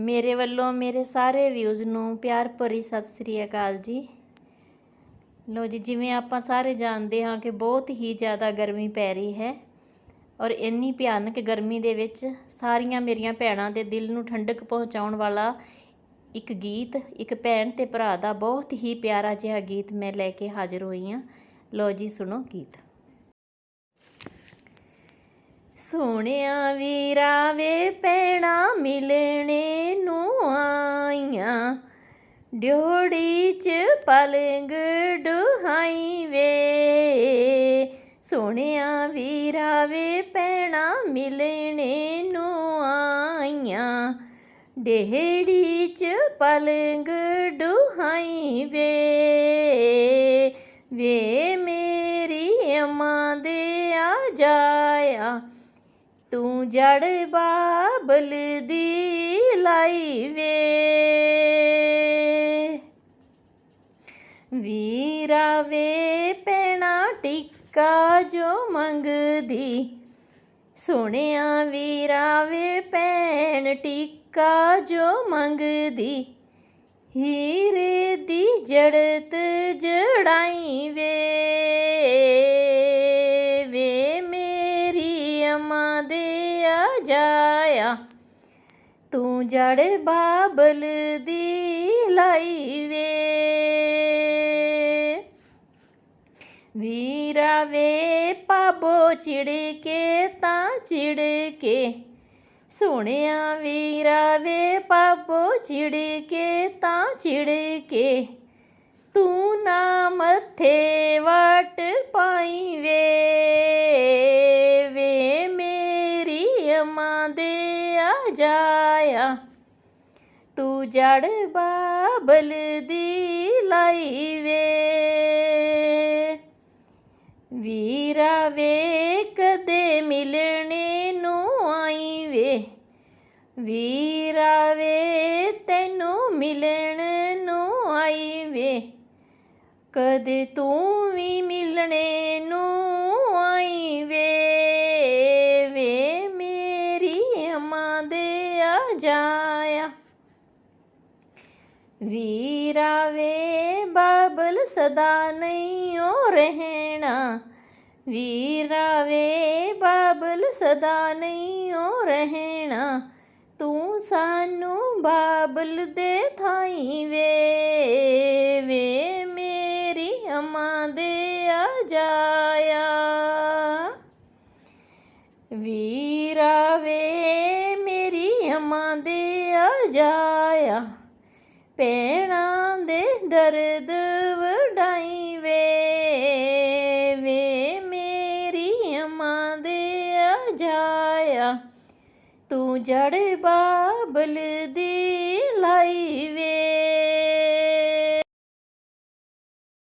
ਮੇਰੇ ਵੱਲੋਂ ਮੇਰੇ ਸਾਰੇ ਵਿਊਜ਼ ਨੂੰ ਪਿਆਰ ਭਰੀ ਸਤਿ ਸ੍ਰੀ ਅਕਾਲ ਜੀ। ਲੋ ਜੀ, ਜਿਵੇਂ ਆਪਾਂ ਸਾਰੇ ਜਾਣਦੇ ਹਾਂ ਕਿ ਬਹੁਤ ਹੀ ਜ਼ਿਆਦਾ ਗਰਮੀ ਪੈ ਰਹੀ ਹੈ ਔਰ ਇੰਨੀ ਭਿਆਨਕ ਗਰਮੀ ਦੇ ਵਿੱਚ ਸਾਰੀਆਂ ਮੇਰੀਆਂ ਭੈਣਾਂ ਦੇ ਦਿਲ ਨੂੰ ਠੰਡਕ ਪਹੁੰਚਾਉਣ ਵਾਲਾ ਇੱਕ ਗੀਤ, ਇੱਕ ਭੈਣ ਤੇ ਭਰਾ ਦਾ ਬਹੁਤ ਹੀ ਪਿਆਰਾ ਜਿਹਾ ਗੀਤ ਮੈਂ ਲੈ ਕੇ ਹਾਜ਼ਰ ਹੋਈ ਹਾਂ। ਲੋ ਜੀ, ਸੁਣੋ ਗੀਤ। ਸੋਹਣਿਆ ਵੀਰਾ ਵੇ ਪੈਣਾ ਮਿਲਣੇ ਨੂੰ ਆਈਆਂ। ਡਿਓੜੀ ਚ ਪਲੰਗ ਡੁਹਾਈ ਵੇ। ਸੋਹਣਿਆ ਵੀਰਾ ਵੇ ਪੈਣਾ ਮਿਲਣੇ ਨੂੰ ਆਈਆਂ। ਡੇਹੜੀ ਚ ਪਲੰਗ ਡੁਹਾਈ ਵੇ। ਵੇ ਮੇਰੀ ਅਮਾਂ ਦੇ ਆ ਜਾਇਆ। ਜੜ ਬਾਬਲ ਦੀ ਲਾਈ ਵੇ। ਵੀਰਾ ਵੇ ਪੈਣਾ ਟਿੱਕਾ ਜੋ ਮੰਗਦੀ। ਸੋਹਣਿਆ ਵੀਰਾ ਵੇ ਪੈਣ ਟਿੱਕਾ ਜੋ ਮੰਗਦੀ। ਹੀਰੇ ਦੀ ਜੜਤ ਜੜਾਈ ਜਾਇਆ। ਤੂੰ ਜੜ ਬਾਬਲ ਦੀ ਲਾਈ ਵੇ। ਵੀਰਾ ਵੇ ਪਾਬੋ ਚਿੜਕੇ ਤਾਂ ਚਿੜਕੇ। ਸੋਹਣਿਆ ਵੀਰਾ ਵੇ ਪਾਬੋ ਚਿੜਕੇ ਤਾਂ ਚਿੜਕੇ। ਤੂੰ ਨਾ ਮੱਥੇ ਵਟ ਪਾ ਜਾਇਆ। ਤੂੰ ਜੜ ਬਾਬਲ ਦੀ ਲਾਈ ਵੇ। ਵੀਰਾ ਵੇ ਕਦੇ ਮਿਲਣੇ ਨੂੰ ਆਈ ਵੇ। ਵੀਰਾ ਵੇ, ਤੈਨੂੰ ਮਿਲਣ ਨੂੰ ਆਈ ਵੇ। ਕਦੇ ਤੂੰ ਵੀ ਮਿਲਣੇ ਨੂੰ ਜਾਇਆ। ਵੀਰਾ ਵੇ, ਬਾਬਲ ਸਦਾ ਨਹੀਂ ਓ ਰਹਿਣਾ। ਵੀਰਾ ਵੇ, ਬਾਬਲ ਸਦਾ ਨਹੀਂ ਓ ਰਹਿਣਾ। ਤੂੰ ਸਾਨੂੰ ਬਾਬਲ ਦੇ ਥਾਈ ਵੇ। ਵੇ ਮੇਰੀ ਅਮਾਂ ਦੇ ਆ ਜਾਇਆ। ਵੀਰਾ ਵੇ ਗਮਾਂ ਦੇ ਆ ਜਾਇਆ ਪੈਣਾ ਦੇ ਦਰਦ ਵਡਾਈ ਵੇ ਵੇ ਮੇਰੀ ਮਾਂ ਦੇ ਆ ਜਾਇਆ ਤੂੰ ਜੜ ਬਾਬਲ ਦੀ ਲਾਈ ਵੇ